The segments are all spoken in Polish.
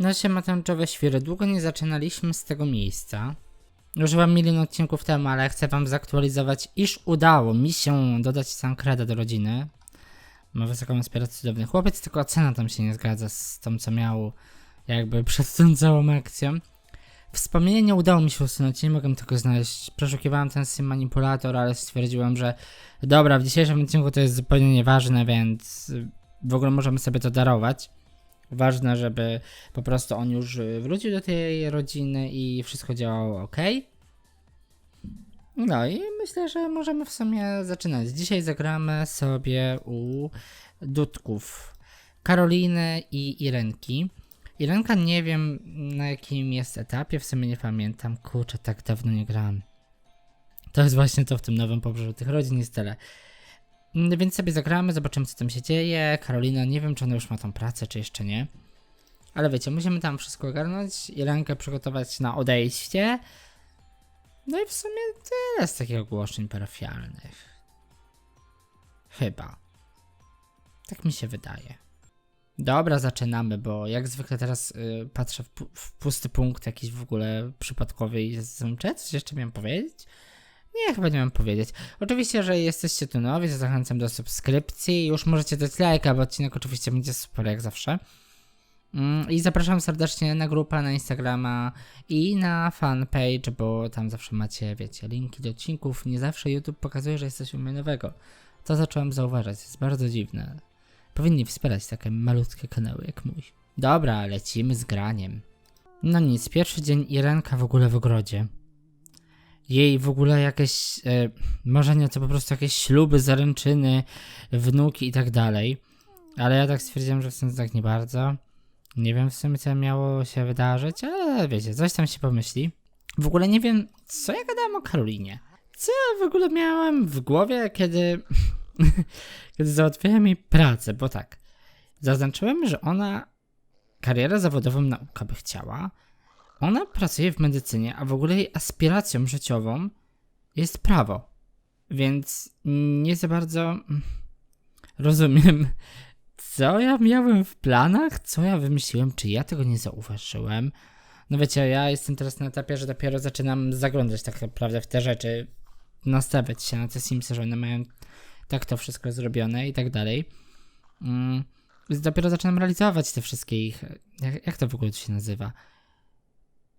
No siema tęczowe świry, długo nie zaczynaliśmy z tego miejsca. Już wam milion odcinków temu, ale chcę wam zaktualizować, iż udało mi się dodać Sankredę do rodziny. Ma wysoką inspirację cudowny chłopiec, tylko cena tam się nie zgadza z tą, co miał jakby przed tą całą akcją. Wspomnienie nie udało mi się usunąć, nie mogłem tego znaleźć. Przeszukiwałem ten sim manipulator, ale stwierdziłem, że dobra, w dzisiejszym odcinku to jest zupełnie nieważne, więc w ogóle możemy sobie to darować. Ważne, żeby po prostu on już y, wrócił do tej rodziny i wszystko działało ok. No i myślę, że możemy w sumie zaczynać. Dzisiaj zagramy sobie u Dudków Karoliny i Irenki. Irenka nie wiem na jakim jest etapie, w sumie nie pamiętam. Kurczę, tak dawno nie grałem. To jest właśnie to w tym nowym pobrzeżu tych rodzin jest tyle. Mm, Więc sobie zagramy, zobaczymy co tam się dzieje. Karolina, nie wiem czy ona już ma tą pracę, czy jeszcze nie. Ale wiecie, musimy tam wszystko ogarnąć i przygotować na odejście. No i w sumie tyle z takich ogłoszeń parafialnych. Chyba. Tak mi się wydaje. Dobra, zaczynamy, bo jak zwykle teraz y, patrzę w, pu- w pusty punkt jakiś w ogóle przypadkowy i jestem czy coś jeszcze miałem powiedzieć? Nie, chyba nie mam powiedzieć. Oczywiście, że jesteście tu nowi, to zachęcam do subskrypcji. Już możecie dać lajka, bo odcinek oczywiście będzie super jak zawsze. Mm, I zapraszam serdecznie na grupę, na Instagrama i na fanpage, bo tam zawsze macie, wiecie, linki do odcinków. Nie zawsze YouTube pokazuje, że jest coś u mnie nowego. To zacząłem zauważać, jest bardzo dziwne. Powinni wspierać takie malutkie kanały jak mój. Dobra, lecimy z graniem. No nic, pierwszy dzień Irenka w ogóle w ogrodzie. Jej w ogóle jakieś e, marzenia to po prostu jakieś śluby, zaręczyny, wnuki i tak dalej. Ale ja tak stwierdziłem, że w sumie tak nie bardzo. Nie wiem w sumie co miało się wydarzyć, ale wiecie, coś tam się pomyśli. W ogóle nie wiem, co ja gadałem o Karolinie. Co ja w ogóle miałem w głowie, kiedy, kiedy załatwiałem jej pracę, bo tak. Zaznaczyłem, że ona karierę zawodową nauka by chciała. Ona pracuje w medycynie, a w ogóle jej aspiracją życiową jest prawo. Więc nie za bardzo mm, rozumiem, co ja miałem w planach, co ja wymyśliłem, czy ja tego nie zauważyłem. No wiecie, ja jestem teraz na etapie, że dopiero zaczynam zaglądać tak naprawdę w te rzeczy, nastawiać się na te Simsy, że one mają tak to wszystko zrobione i tak dalej. Mm, dopiero zaczynam realizować te wszystkie ich. Jak, jak to w ogóle się nazywa?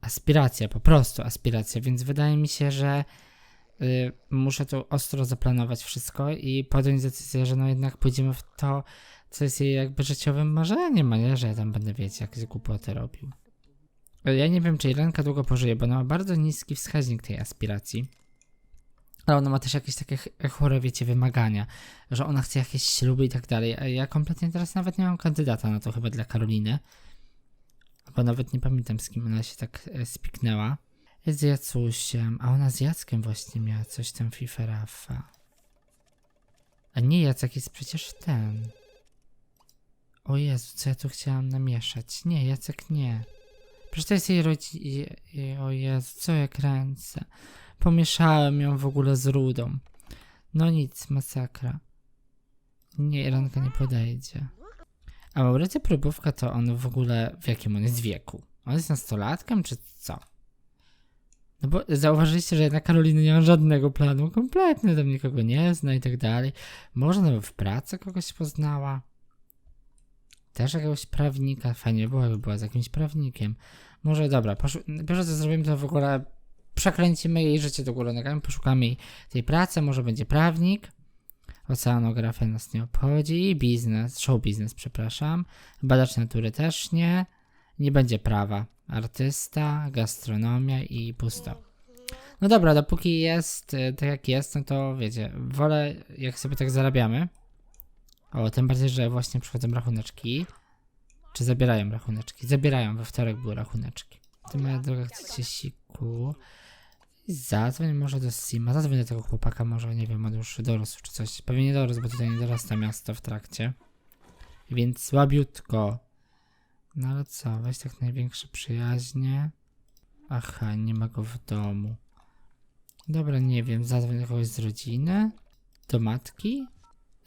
Aspiracja, po prostu aspiracja, więc wydaje mi się, że y, muszę tu ostro zaplanować wszystko i podjąć decyzję, że no jednak pójdziemy w to, co jest jej jakby życiowym marzeniem, a nie, że ja tam będę, wiecie, jakieś głupoty robił. Ja nie wiem, czy Irenka długo pożyje, bo ona ma bardzo niski wskaźnik tej aspiracji. Ale ona ma też jakieś takie ch- chore, wiecie, wymagania, że ona chce jakieś śluby i tak dalej. A ja kompletnie teraz nawet nie mam kandydata na to chyba dla Karoliny. Bo nawet nie pamiętam z kim ona się tak e, spiknęła. Z Jacusiem, a ona z Jackiem właśnie miała coś tam FIFA Rafa. A nie, Jacek jest przecież ten. O Jezu, co ja tu chciałam namieszać? Nie, Jacek nie. Przecież to jest jej rodzina. O Jezu, co ja kręcę. Pomieszałem ją w ogóle z Rudą. No nic, masakra. Nie, Iranka nie podejdzie. A Maurycy Próbówka to on w ogóle w jakim on jest wieku? On jest nastolatkiem czy co? No bo zauważyliście, że jednak Karolina nie ma żadnego planu, kompletnie tam nikogo nie zna i tak dalej. Może nawet w pracy kogoś poznała. Też jakiegoś prawnika, fajnie by było, jakby była z jakimś prawnikiem. Może dobra, poszu- pierwsze co zrobimy to w ogóle przekręcimy jej życie do góry nogami, poszukamy jej tej pracy, może będzie prawnik. Oceanografia nas nie obchodzi. I biznes, show biznes, przepraszam. Badacz natury też nie. Nie będzie prawa. Artysta, gastronomia i pusto. No dobra, dopóki jest y, tak jak jest, no to wiecie, wolę jak sobie tak zarabiamy. O, tym bardziej, że właśnie przychodzą rachuneczki. Czy zabierają rachuneczki? Zabierają, we wtorek były rachuneczki. Ty moja droga chcecie siku. Zadzwoń może do Sima, zadzwoń do tego chłopaka, może nie wiem, on już dorósł czy coś. Pewnie nie dorósł, bo tutaj nie dorasta miasto w trakcie. Więc słabiutko. No ale co, weź tak największe przyjaźnie. Aha, nie ma go w domu. Dobra, nie wiem, zadzwoń do kogoś z rodziny? Do matki?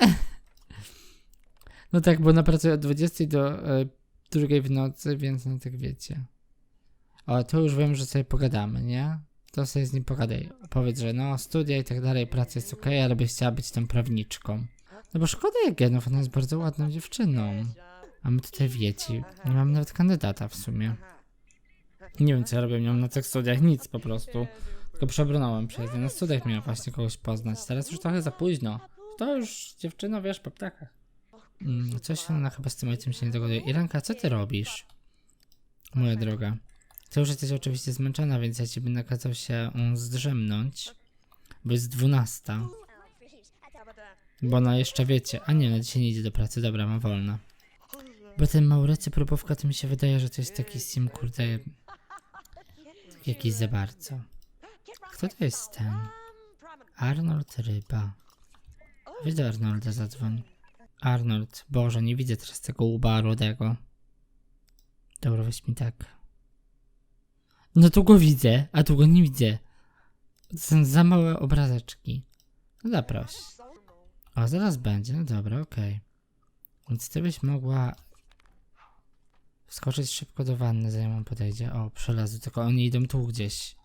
no tak, bo ona pracuje od 20 do, e, drugiej w nocy, więc no tak wiecie. O, to już wiem, że sobie pogadamy, nie? To sobie z nim pogadaj. Powiedz, że no, studia i tak dalej, praca jest okej, ale byś chciała być tą prawniczką. No bo szkoda jak genów, ona jest bardzo ładną dziewczyną. A my tutaj wiecie, nie mam nawet kandydata w sumie. Nie wiem co ja robię, miałem na tych studiach nic po prostu. Tylko przebrnąłem przez nie. Na studiach miałem właśnie kogoś poznać. Teraz już trochę za późno. To już dziewczyno, wiesz, po ptakach. Mm, coś ona chyba z tym ojcem się nie dogaduje. Irenka, co ty robisz? Moja droga. Ty już jesteś oczywiście zmęczona, więc ja ci bym nakazał się mm, zdrzemnąć. Bo jest dwunasta. Bo ona jeszcze wiecie. A nie, ona dzisiaj nie idzie do pracy. Dobra, ma wolno. Bo ten Maurycy próbówka to mi się wydaje, że to jest taki sim, kurde. Jakiś za bardzo. Kto to jest ten? Arnold Ryba. Weź do Arnolda zadzwoń. Arnold, Boże, nie widzę teraz tego łba rudego. Dobra, weź mi tak. No tu go widzę, a tu go nie widzę. Są za małe obrazeczki. No zaproś. O, zaraz będzie, no dobra, okej. Więc ty byś mogła wskoczyć szybko do wanny, zanim on podejdzie. O, przelazu, tylko oni idą tu gdzieś.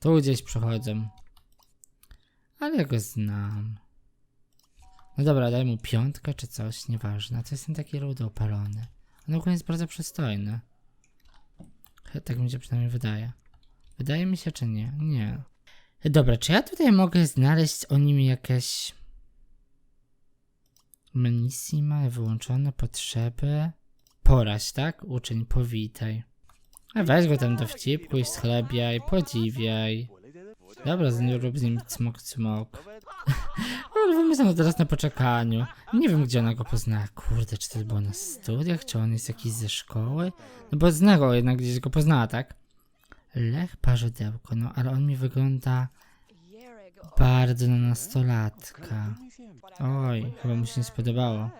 Tu gdzieś przechodzą. Ale ja go znam. No dobra, daj mu piątkę czy coś, nieważne. To jest ten taki rudy opalony. On ogólnie jest bardzo przystojny. Tak mi się przynajmniej wydaje. Wydaje mi się, czy nie? Nie. Dobra, czy ja tutaj mogę znaleźć o nim jakieś... Menissima, wyłączone potrzeby... Poraź, tak? Uczeń, powitaj. A weź go tam do wcipku i schlebiaj, podziwiaj. Dobra, z rób z nim cmok cmok. Ale wymyślam teraz na poczekaniu. Nie wiem, gdzie ona go poznała. Kurde, czy to było na studiach, czy on jest jakiś ze szkoły? No bo zna go jednak gdzieś go poznała, tak? Lech Parzydełko, no ale on mi wygląda bardzo na nastolatka. Oj, chyba mu się nie spodobało.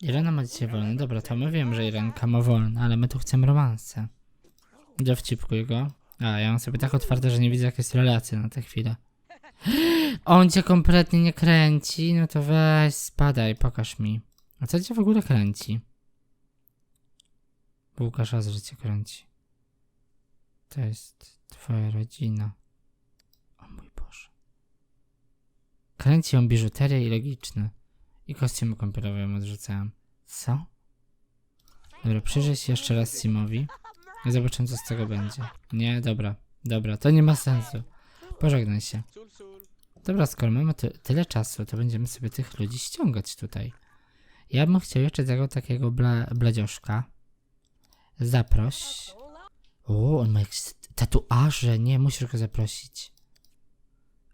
Irena ma dzisiaj wolne. Dobra, to my wiem, że Irenka ma wolne, ale my tu chcemy romanse. Dowcipkuj go. A, ja mam sobie tak otwarte, że nie widzę jakiej jest relacja na tę chwilę. On cię kompletnie nie kręci, no to weź, spadaj, pokaż mi. A co cię w ogóle kręci? Bo Łukasz Azry cię kręci. To jest twoja rodzina. O mój Boże. Kręci ją biżuterię i logiczne. I kostiumy kąpielowe ją odrzucałem. Co? Dobra, przyjrzę się jeszcze raz Simowi. I zobaczymy, co z tego będzie. Nie, dobra. Dobra, to nie ma sensu. Pożegnaj się. Dobra, skoro mamy ty tyle czasu, to będziemy sobie tych ludzi ściągać tutaj. Ja bym chciał jeszcze tego takiego bla bladzioszka. Zaproś. O, on ma jakieś tatuaże. Nie, musisz go zaprosić.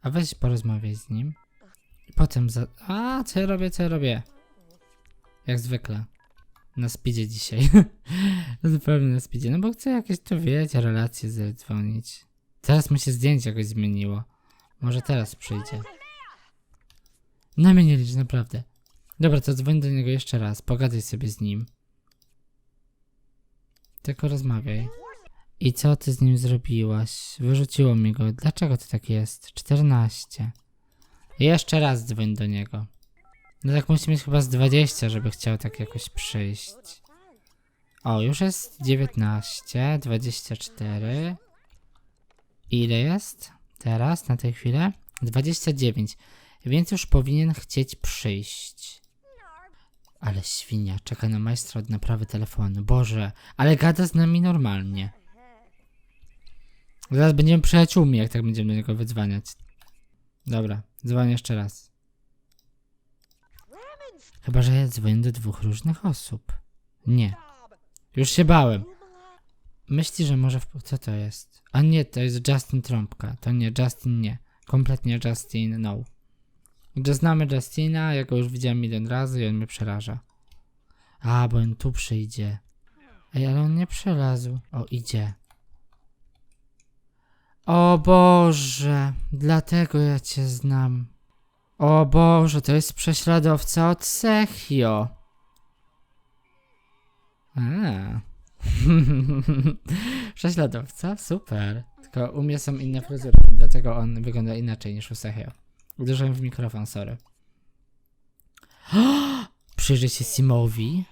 A weź porozmawiaj z nim. I potem za... A, co ja robię, co ja robię? Jak zwykle. Na speedzie dzisiaj. Zupełnie na speedzie. No bo chcę jakieś, to wiecie, relacje zadzwonić. Teraz mi się zdjęcie jakoś zmieniło. Może teraz przyjdzie. Na mnie nie licz, naprawdę. Dobra, to dzwoń do niego jeszcze raz. Pogadaj sobie z nim. Tylko rozmawiaj. I co ty z nim zrobiłaś? Wyrzuciło mi go. Dlaczego to tak jest? 14. Jeszcze raz dzwoń do niego. No tak musi mieć chyba z 20, żeby chciał tak jakoś przyjść. O, już jest 19, 24. Ile jest teraz, na tę chwilę? 29. Więc już powinien chcieć przyjść. Ale świnia, czeka na majstra od naprawy telefonu. Boże, ale gada z nami normalnie. Zaraz będziemy przyjaciółmi, jak tak będziemy do niego wydzwaniać. Dobra, dzwonię jeszcze raz. Chyba, że ja dzwonię do dwóch różnych osób. Nie. Już się bałem. Myśli, że może... W... Co to jest? A nie, to jest Justin Trąbka. To nie, Justin nie. Kompletnie Justin, no. Że znamy Justina, ja go już widziałem jeden razy i on mnie przeraża. A, bo on tu przyjdzie. Ej, ale on nie przelazł. O, idzie. O Boże, dlatego ja cię znam. O Boże, to jest prześladowca od Sechio. A. Prześladowca? Super. Tylko u mnie są inne fryzury, dlatego on wygląda inaczej niż u Sechio. Uderzyłem w mikrofon, sorry. Przyjrzeć się Simowi.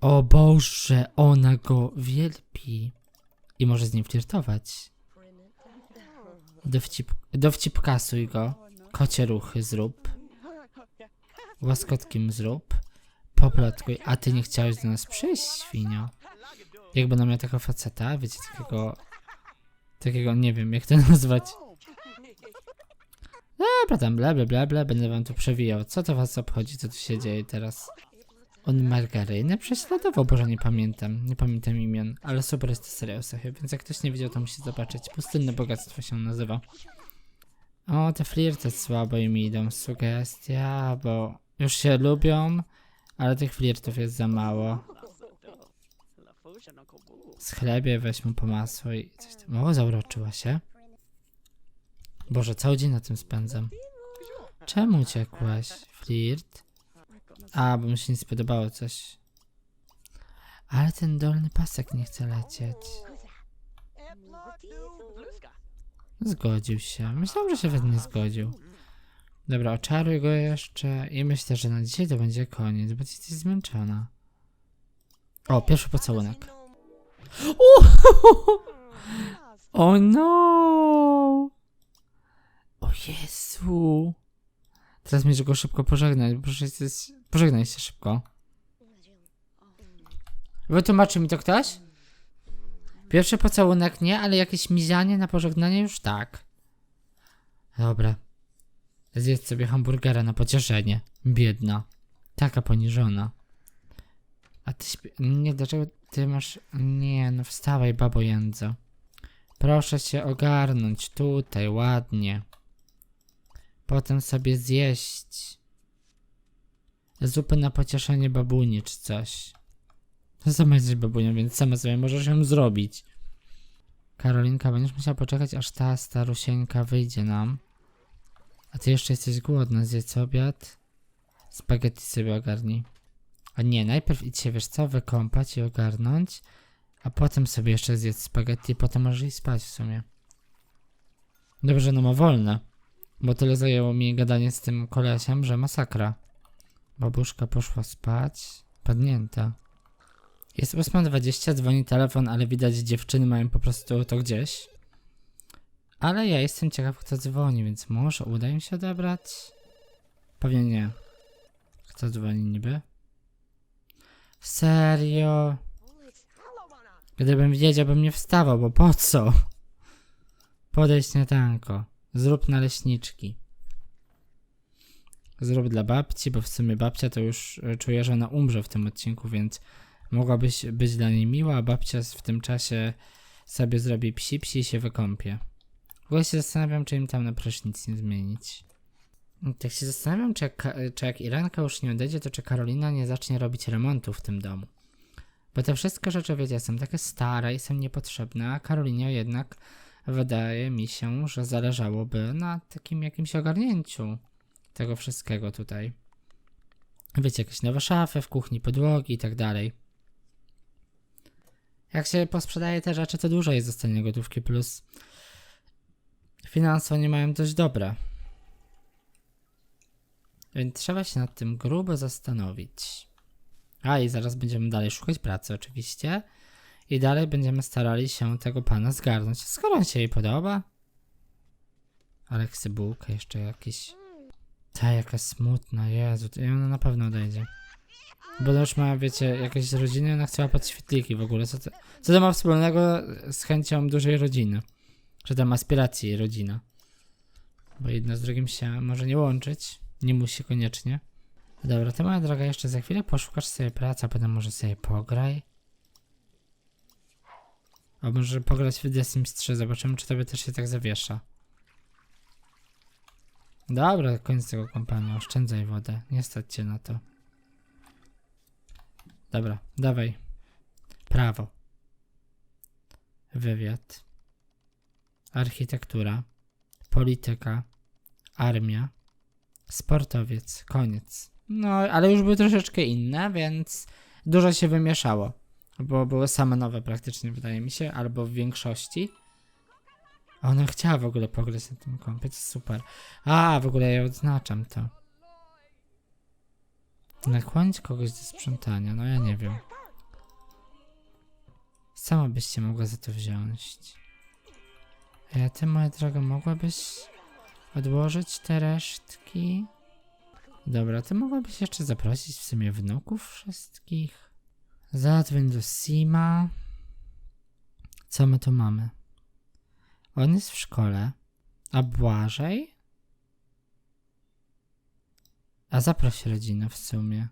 O Boże, ona go wielbi. I może z nim flirtować. Dowcip kasuj go. Kocie ruchy zrób. Łaskotkim zrób. Poplotkuj. A ty nie chciałeś do nas przyjść, świnio? Jak będę miał takiego faceta, wiecie, takiego... Takiego, nie wiem, jak to nazwać. Dobra, tam bla, bla, bla, bla, będę wam tu przewijał. Co to was obchodzi, co tu się dzieje teraz? On margarynę prześladował, Boże, nie pamiętam, nie pamiętam imion, ale super jest to serial Sachy, więc jak ktoś nie widział, to musi zobaczyć. Pustynne bogactwo się nazywa. O, te flirty słabo im idą, sugestia, bo już się lubią, ale tych flirtów jest za mało. Z chlebie weźmy po masło i coś tam. O, zauroczyła się. Boże, cały dzień na tym spędzam. Czemu uciekłaś? Flirt? A, bo mi się nie spodobało coś. Ale ten dolny pasek nie chce lecieć. Zgodził się. Myślałem, że się we nie zgodził. Dobra, oczaruj go jeszcze i myślę, że na dzisiaj to będzie koniec, bo jesteś zmęczona. O, pierwszy pocałunek. O, o no! O Jezu! Teraz musisz go szybko pożegnać, proszę jesteś... Pożegnaj się szybko. Wytłumaczy mi to ktoś? Pierwszy pocałunek nie, ale jakieś mizanie na pożegnanie już tak. Dobra. Zjedz sobie hamburgera na pocieszenie. Biedna. Taka poniżona. A ty śpi... Nie, dlaczego ty masz... Nie, no wstawaj, babo jędzo. Proszę się ogarnąć tutaj, ładnie. Potem sobie zjeść. Zupy na pocieszenie babuni czy coś. Sama jesteś babunią, więc sama sobie możesz ją zrobić. Karolinka, będziesz musiała poczekać, aż ta starusieńka wyjdzie nam. A ty jeszcze jesteś głodna, zjedz obiad. Spaghetti sobie ogarnij. A nie, najpierw idź się, wiesz co, wykąpać i ogarnąć. A potem sobie jeszcze zjedz spaghetti, potem możesz iść spać w sumie. Dobrze, no ma wolne. Bo tyle zajęło mi gadanie z tym kolesiem, że masakra. Babuszka poszła spać. Padnięta. Jest 8.20, dzwoni telefon, ale widać dziewczyny mają po prostu to gdzieś. Ale ja jestem ciekaw, kto dzwoni, więc może uda im się odebrać? Pewnie nie. Kto dzwoni niby? Serio? Gdybym wiedział, bym nie wstawał, bo po co? Podejść na tanko. Zrób naleśniczki. Zrób dla babci, bo w sumie babcia to już e, czuję, że ona umrze w tym odcinku, więc mogłabyś być dla niej miła, a babcia w tym czasie sobie zrobi psi psi i się wykąpie. W ogóle się zastanawiam, czy im tam na prysznic nie zmienić. Tak się zastanawiam, czy jak, czy jak Iranka już nie odejdzie, to czy Karolina nie zacznie robić remontu w tym domu. Bo te wszystkie rzeczy, wiecie, są takie stare i są niepotrzebne, a Karolinie jednak wydaje mi się, że zależałoby na takim jakimś ogarnięciu tego wszystkiego tutaj. Wiecie, jakieś nowe szafy w kuchni, podłogi i tak dalej. Jak się posprzedaje te rzeczy, to dużo jest zostanie gotówki, plus finanse nie mają dość dobre. Więc trzeba się nad tym grubo zastanowić. A i zaraz będziemy dalej szukać pracy, oczywiście. I dalej będziemy starali się tego pana zgarnąć. Skoro on się jej podoba. Ale chce bułkę jeszcze jakiś. Ta jaka smutna, Jezu, i ona na pewno odejdzie. Bo już ma, wiecie, jakieś rodziny, ona chciała podświetliki w ogóle. Co to, co to ma wspólnego z chęcią dużej rodziny? Czy tam aspiracji rodzina? Bo jedno z drugim się może nie łączyć. Nie musi koniecznie. Dobra, to moja droga, jeszcze za chwilę poszukasz sobie pracy, a potem może sobie pograj. A może pograć w The Sims 3, zobaczymy czy tobie też się tak zawiesza. Dobra, koniec tego kampanii, oszczędzaj wodę, nie stać cię na to. Dobra, dawaj. Prawo. Wywiad. Architektura. Polityka. Armia. Sportowiec. Koniec. No, ale już były troszeczkę inne, więc dużo się wymieszało. Bo były same nowe praktycznie, wydaje mi się, albo w większości. Ona chciała w ogóle pograć na tym kompie, to super. A, w ogóle ja odznaczam to. Nakłonić kogoś do sprzątania, no ja nie wiem. Sama byś się mogła za to wziąć. A ty, moja droga, mogłabyś odłożyć te resztki? Dobra, ty mogłabyś jeszcze zaprosić w sumie wnuków wszystkich. Zadzwoń do Sima. Co my tu mamy? On jest w szkole. A Błażej? A zaproś rodzinę w sumie.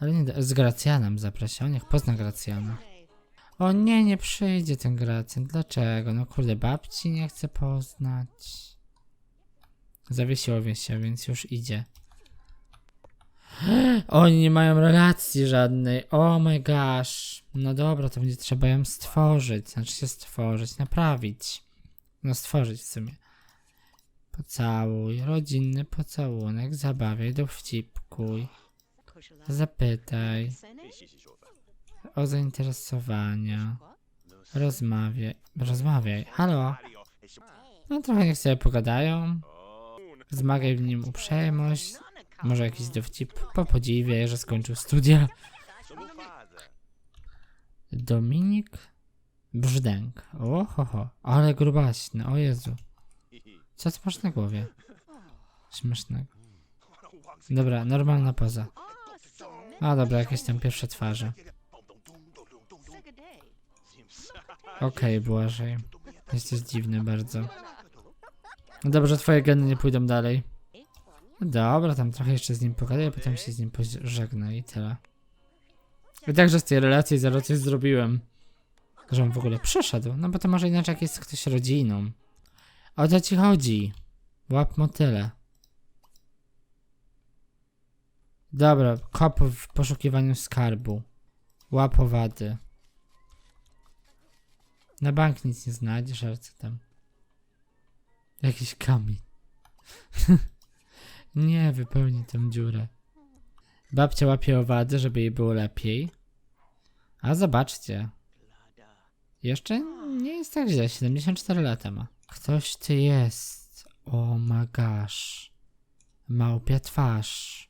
Ale nie, da- z Gracjanem zaprosi, o niech pozna Gracjana. O nie, nie przyjdzie ten Gracjan. Dlaczego? No kurde, babci nie chce poznać. Zawiesiło się, więc już idzie. Oni nie mają relacji żadnej. Oh my gosh. No dobra, to będzie trzeba ją stworzyć. Znaczy się stworzyć, naprawić. No stworzyć w sumie. Pocałuj, rodzinny pocałunek, zabawiaj, dowcipkuj, zapytaj o zainteresowania, rozmawiaj, rozmawiaj, halo, no trochę niech sobie pogadają, wzmagaj w nim uprzejmość, może jakiś dowcip, popodziwiaj, że skończył studia. Dominik Brzdęk, ohoho, ale grubaśny, o Jezu. Co ty masz na głowie? Śmiesznego. Dobra, normalna poza. A dobra, jakieś tam pierwsze twarze. Okej, Błażej. Jesteś dziwny bardzo. Dobrze, twoje geny nie pójdą dalej. Dobra, tam trochę jeszcze z nim pogadaj, potem się z nim pożegna i tyle. I także z tej relacji zero coś zrobiłem. Że on w ogóle przeszedł. No bo to może inaczej jak jest ktoś rodziną. O co ci chodzi? Łap motyle. Dobra, kop w poszukiwaniu skarbu. Łap owady. Na bank nic nie znajdziesz, ale co tam? Jakiś kamień. nie, wypełni tę dziurę. Babcia łapie owady, żeby jej było lepiej. A zobaczcie. Jeszcze nie jest tak źle, 74 lata ma. Ktoś ty jest. O my gosh. Małpia twarz.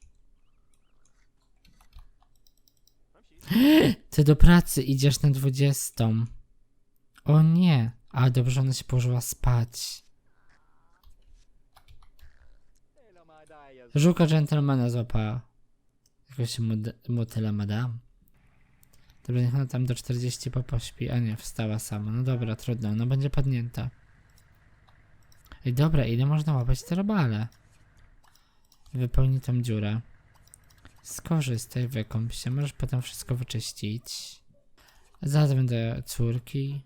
Ty do pracy idziesz na 20. O nie. A dobrze, ona się położyła spać. Żuka dżentelmena złapała. Mod- motyla madame. Dobra, niech ona tam do 40 po pośpi. A nie, wstała sama. No dobra, trudno, ona będzie padnięta. Ej, dobra, ile można łapać te robale? Wypełni tą dziurę. Skorzystaj, wykąp się, możesz potem wszystko wyczyścić. Zadzwoń do córki.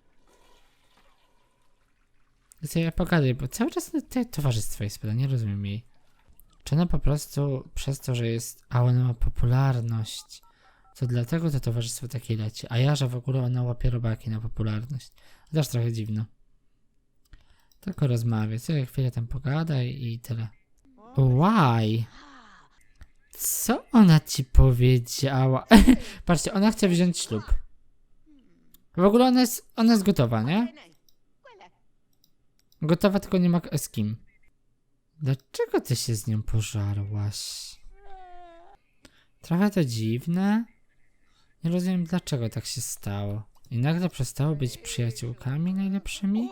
Sobie pogadaj, bo cały czas to towarzystwo jest nie rozumiem jej. Czy ona po prostu przez to, że jest, a ona ma popularność, to dlatego to towarzystwo takie leci, a ja, że w ogóle ona łapie robaki na popularność. Też trochę dziwno. Tylko rozmawiaj, sobie chwilę tam pogadaj i tyle. Why? Co ona ci powiedziała? Patrzcie, ona chce wziąć ślub. W ogóle ona jest, ona jest gotowa, nie? Gotowa, tylko nie ma z kim. Dlaczego ty się z nią pożarłaś? Trochę to dziwne. Nie rozumiem, dlaczego tak się stało. I nagle przestało być przyjaciółkami najlepszymi?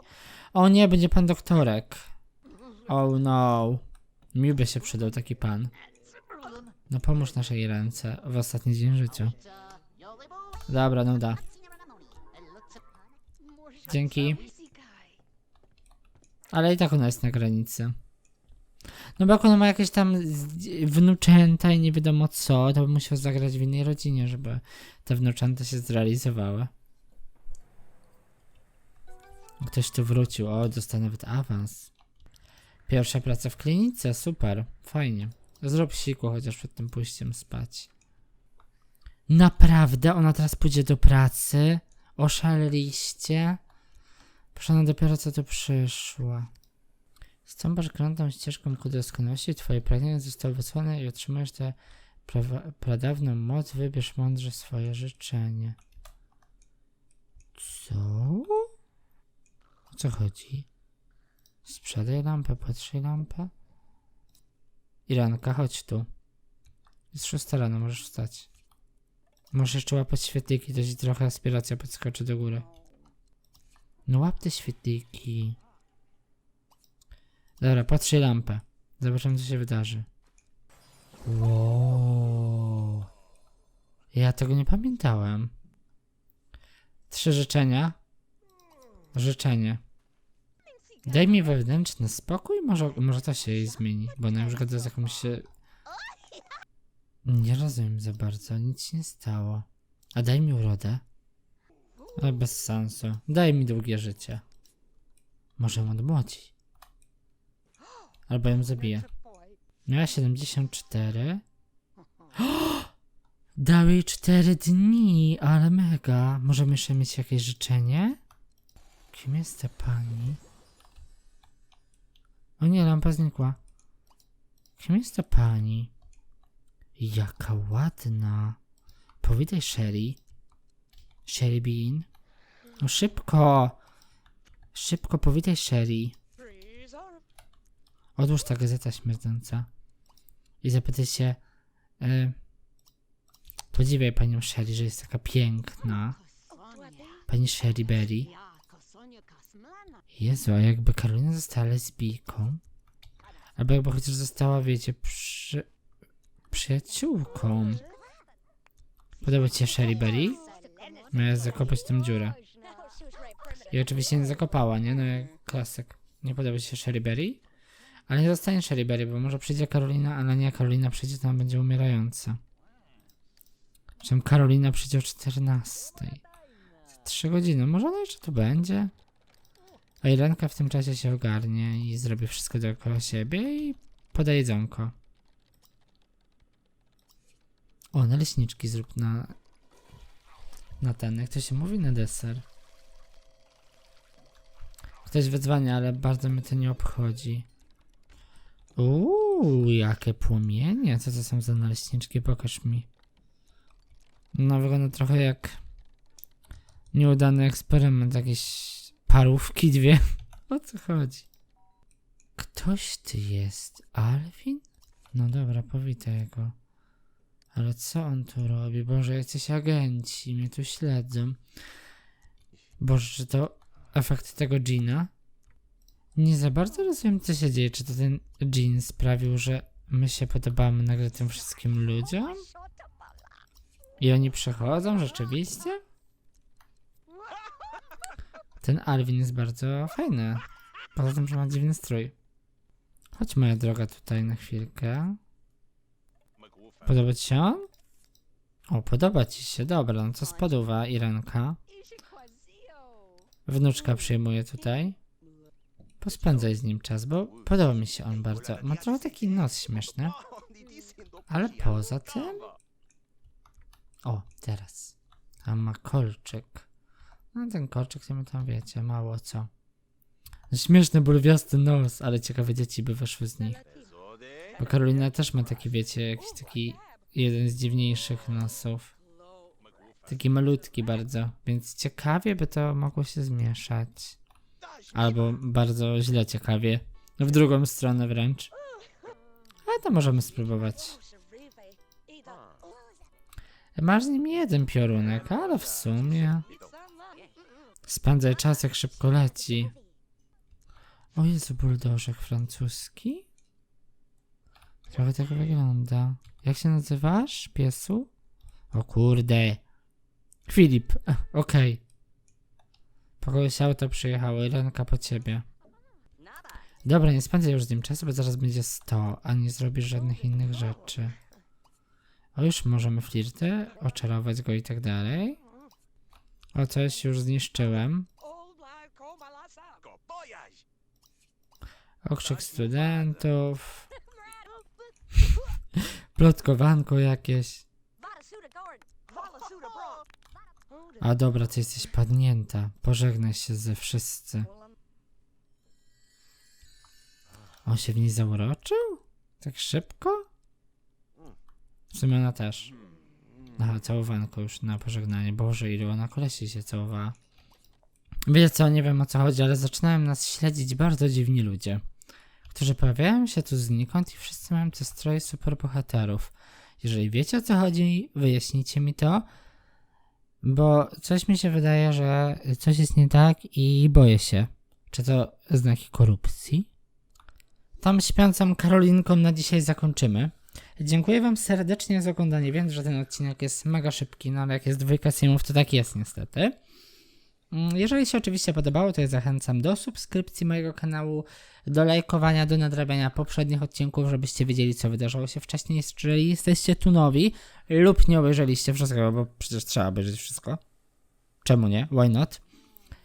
O nie, będzie pan doktorek. Oh no. Mi by się przydał taki pan. No pomóż naszej ręce w ostatni dzień życia. Dobra, no da. Dzięki. Ale i tak ona jest na granicy. No bo jak ma jakieś tam wnuczęta i nie wiadomo co, to by musiał zagrać w innej rodzinie, żeby te wnuczęta się zrealizowały. Ktoś tu wrócił, o, dostał nawet awans. Pierwsza praca w klinice, super, fajnie. Zrób siku chociaż przed tym pójściem spać. Naprawdę? Ona teraz pójdzie do pracy? Oszaleliście? Proszę, ona dopiero co tu przyszła. Stąpasz krętą ścieżką ku doskonałości, twoje pragnienia zostały wysłane i otrzymujesz tę pradawną moc, wybierz mądrze swoje życzenie. Co? O co chodzi? Sprzedaj lampę, patrzyj lampę. Iranka, chodź tu. Jest szósta rano, możesz wstać. Możesz jeszcze łapać świetliki, to ci trochę aspiracja podskoczy do góry. No łap te świetliki. Dobra, patrzę lampę. Zobaczymy, co się wydarzy. Wow. Ja tego nie pamiętałem. Trzy życzenia. Życzenie. Daj mi wewnętrzny spokój, może, może to się jej zmieni, bo na przykład jest jakąś się... Nie rozumiem za bardzo, nic się nie stało. A daj mi urodę. Ale bez sensu. Daj mi długie życie. Może ją odmłodzi. Albo ją zabije. Miała 74. Dał jej 4 dni, ale mega. Możemy jeszcze mieć jakieś życzenie? Kim jest ta pani? O nie, lampa znikła. Kim jest ta pani? Jaka ładna. Powitaj Sherry. Sherry Bean. No szybko. Szybko powitaj Sherry. Odłóż ta gazeta śmierdząca. I zapytaj się. E, podziwiaj panią Sherry, że jest taka piękna. Pani Sherry Berry. Jezu, a jakby Karolina została lesbijką? Albo jakby chociaż została, wiecie, przy... przyjaciółką. Podoba ci się Sherry Berry? Miała zakopać tę dziurę. I oczywiście nie zakopała, nie? No jak klasyk. Nie podoba ci się Sherry Berry? Ale nie zostanie Sherry bo może przyjdzie Karolina, ale nie Karolina przyjdzie, ona będzie umierająca. Czym Karolina przyjdzie o 14. Za 3 godziny. Może ona jeszcze tu będzie? A Irenka w tym czasie się ogarnie i zrobi wszystko dookoła siebie i poda jedzonko. O, naleśniczki zrób na... Na ten, jak to się mówi, na deser. Ktoś wyzwania, ale bardzo mnie to nie obchodzi. Uuu, jakie płomienie. Co to są za naleśniczki? Pokaż mi. No, wygląda trochę jak nieudany eksperyment. Jakieś parówki dwie. O co chodzi? Ktoś ty jest? Alvin? No dobra, powitaj go. Ale co on tu robi? Boże, jacyś agenci mnie tu śledzą. Boże, czy to efekt tego Gina? Nie za bardzo rozumiem, co się dzieje. Czy to ten Jean sprawił, że my się podobamy nagle tym wszystkim ludziom? I oni przechodzą rzeczywiście? Ten Alvin jest bardzo fajny. Poza tym, że ma dziwny strój. Chodź moja droga tutaj na chwilkę. Podoba ci się on? O, podoba ci się. Dobra, no to spodoba Irenka. Wnuczka przyjmuje tutaj. Pospędzaj z nim czas, bo podoba mi się on bardzo. Ma trochę taki nos śmieszny. Ale poza tym... O, teraz. A ma kolczyk. No ten kolczyk to my tam wiecie, mało co. Śmieszny, bulwiasty nos, ale ciekawe dzieci by wyszły z nich. Bo Karolina też ma taki, wiecie, jakiś taki jeden z dziwniejszych nosów. Taki malutki bardzo, więc ciekawie by to mogło się zmieszać. Albo bardzo źle ciekawie. W drugą stronę wręcz. Ale to możemy spróbować. Masz z nim jeden piorunek, ale w sumie... Spędzaj czas jak szybko leci. O Jezu, buldożek francuski? Trochę tak wygląda. Jak się nazywasz, piesu? O kurde. Filip, okej. Po kogoś auto przyjechało i ręka po ciebie. Dobra, nie spędzaj już z nim czasu, bo zaraz będzie 100, a nie zrobisz żadnych innych rzeczy. O, już możemy flirty, oczarować go i tak dalej. O, coś już zniszczyłem. Okrzyk studentów. Plotkowanko jakieś. A dobra, ty jesteś padnięta. Pożegnaj się ze wszyscy. On się w niej zauroczył? Tak szybko? W sumie ona też. Aha, całowanko już na pożegnanie. Boże, ile ona kolesi się całowała. Wiecie co, nie wiem o co chodzi, ale zaczynają nas śledzić bardzo dziwni ludzie, którzy pojawiają się tu znikąd i wszyscy mają te stroje superbohaterów. Jeżeli wiecie o co chodzi, wyjaśnijcie mi to, Bo coś mi się wydaje, że coś jest nie tak i boję się. Czy to znaki korupcji? Tam śpiącą Karolinką na dzisiaj zakończymy. Dziękuję Wam serdecznie za oglądanie. Wiem, że ten odcinek jest mega szybki, no ale jak jest dwójka simów, to tak jest niestety. Mm, Jeżeli się oczywiście podobało, to ja zachęcam do subskrypcji mojego kanału, do lajkowania, do nadrabiania poprzednich odcinków, żebyście wiedzieli, co wydarzyło się wcześniej. Jeżeli jesteście tu nowi lub nie obejrzeliście wszystkiego, bo przecież trzeba obejrzeć wszystko. Czemu nie? Why not?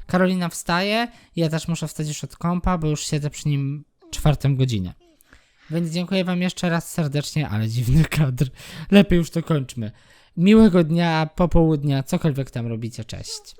Karolina wstaje, ja też muszę wstać już od kąpa, bo już siedzę przy nim czwartą godzinę. Więc dziękuję Wam jeszcze raz serdecznie, ale dziwny kadr. Lepiej już to kończmy. Miłego dnia, popołudnia, cokolwiek tam robicie. Cześć.